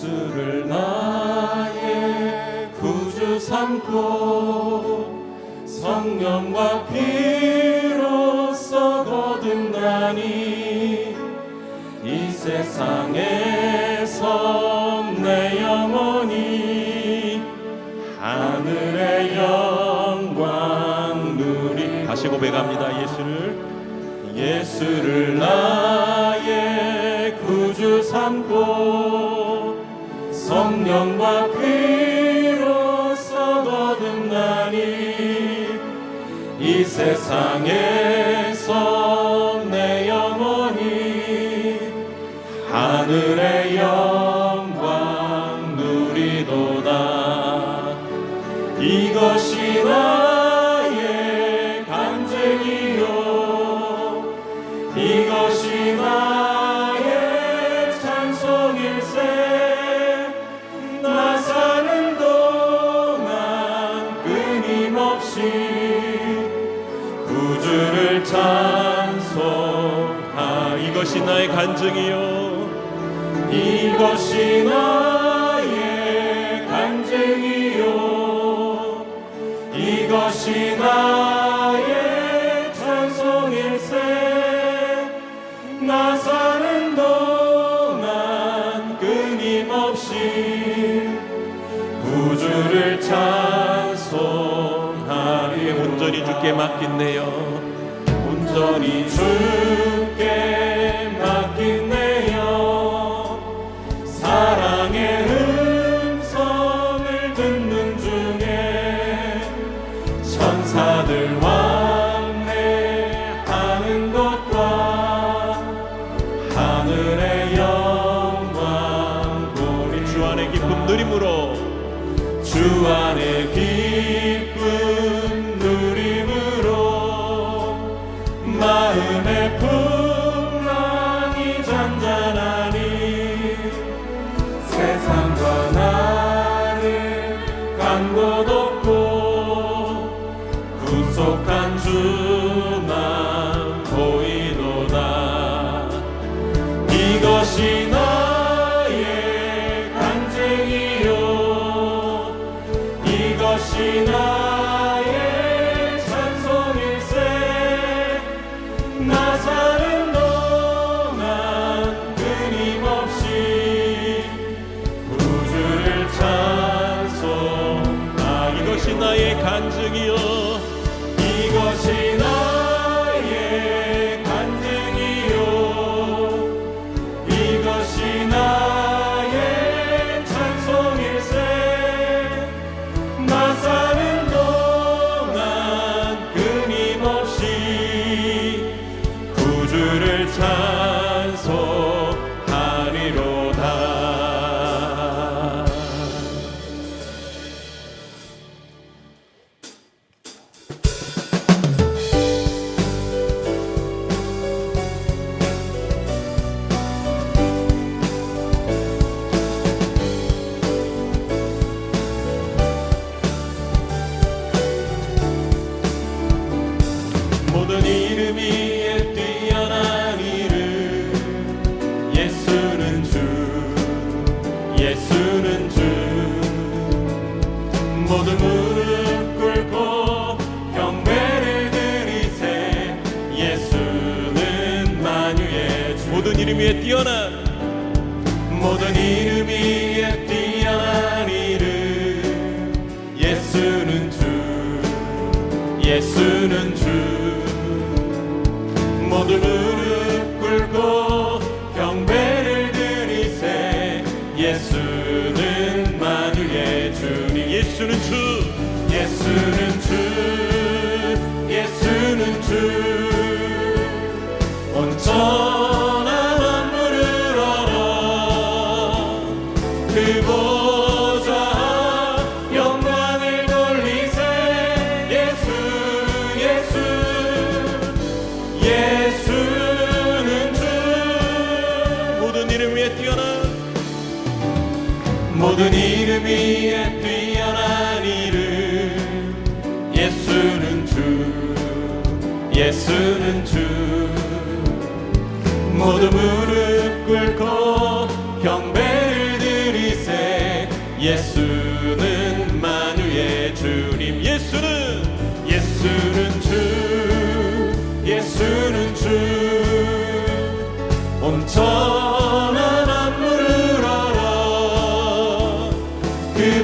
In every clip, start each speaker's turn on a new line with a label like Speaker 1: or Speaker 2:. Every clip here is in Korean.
Speaker 1: 예수를 나의 구주 삼고 성령과 피로써 거듭나니 이 세상에서 내 영혼이 하늘의 영광 누리 다시 고백합니다. 예수를. 예수를 나의 구주 삼고 성령과 피로써 거듭나니 이 세상에서 내 영혼이 하늘의 영광 누리도다. 이것이 간증이요. 이것이 나의 간증이요. 이것이 나의 찬송일세 나 사는 동안 끊임없이 구주를 찬송하리 온전히 주께 맡긴네요. 온전히 주 이것이 나 모든 이름 위에 뛰어난 모든 이름 위에 뛰어난 이름. 예수는 주 예수는 주. 모두 예수는 주. 모두 무릎 꿇고 경배를 드리세. 예수는 만유의 주님. 예수는 예수는 주. 예수는 주. 엄청난 안무를 알아. 그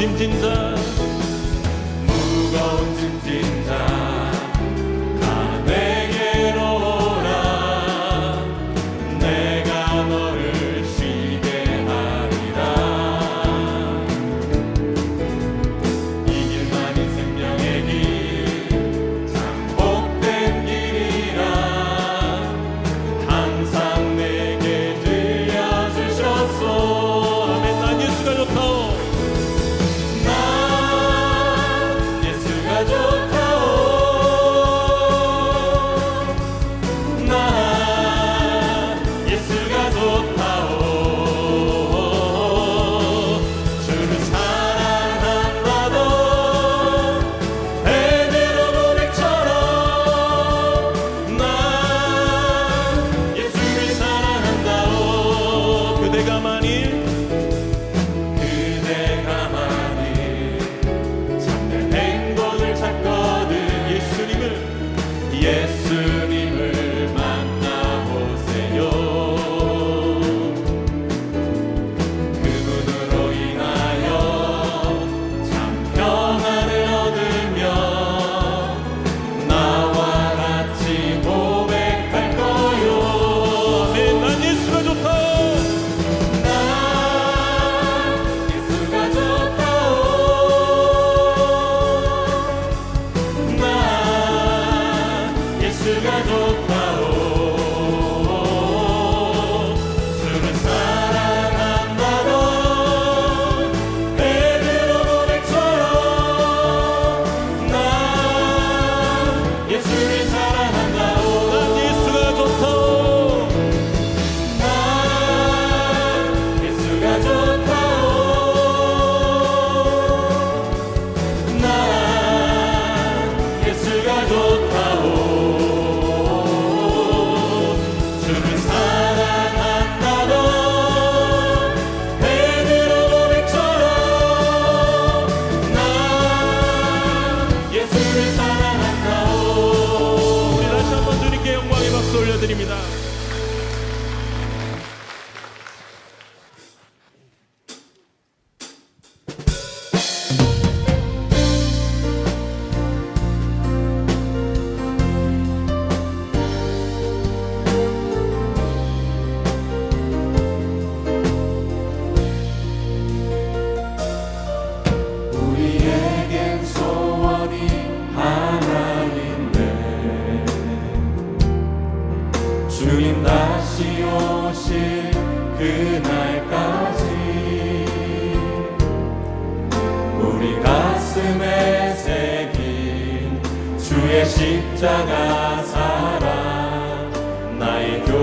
Speaker 1: Şimdi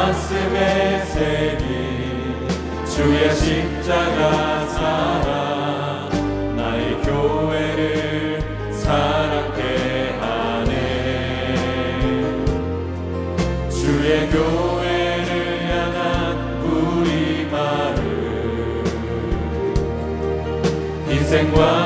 Speaker 1: 말씀의 세기 주의 십자가 살아 나의 교회를 사랑케 하네. 주의 교회를 향한 우리 마음 인생과